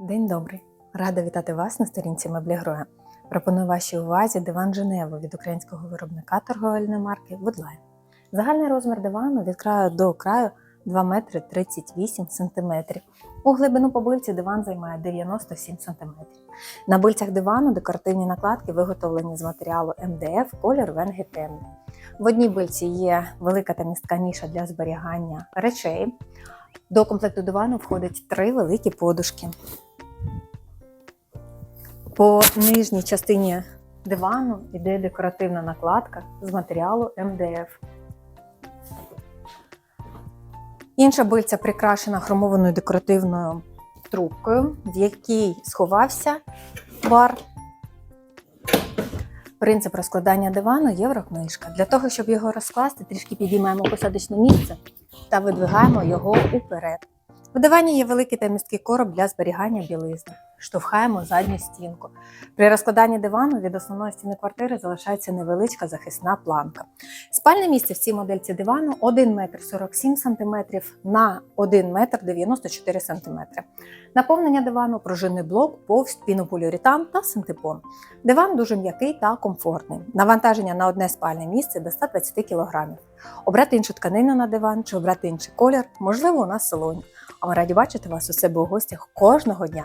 День добрий! Рада вітати вас на сторінці меблі Гроя. Пропоную вашій увазі диван Женево від українського виробника торговельної марки Woodline. Загальний розмір дивану від краю до краю 2 метри 38 сантиметрів. У глибину по бильці диван займає 97 сантиметрів. На бильцях дивану декоративні накладки виготовлені з матеріалу МДФ колір венги темний. В одній бильці є велика та містка ніша для зберігання речей. До комплекту дивану входить три великі подушки. По нижній частині дивану йде декоративна накладка з матеріалу МДФ. Інша бильця прикрашена хромованою декоративною трубкою, в якій сховався бар. Принцип розкладання дивану єврокнижка. Для того, щоб його розкласти, трішки підіймаємо посадочне місце та видвигаємо його уперед. У дивані є великий та місткий короб для зберігання білизни. Штовхаємо задню стінку. При розкладанні дивану від основної стіни квартири залишається невеличка захисна планка. Спальне місце в цій модельці дивану 1 метр 47 см на 1 метр 94 см. Наповнення дивану пружинний блок, повсть, пінополіуретан та синтепон. Диван дуже м'який та комфортний. Навантаження на одне спальне місце до 120 кг. Обрати іншу тканину на диван чи обрати інший колір можливо у нас салоні. А ми раді бачити вас у себе у гостях кожного дня.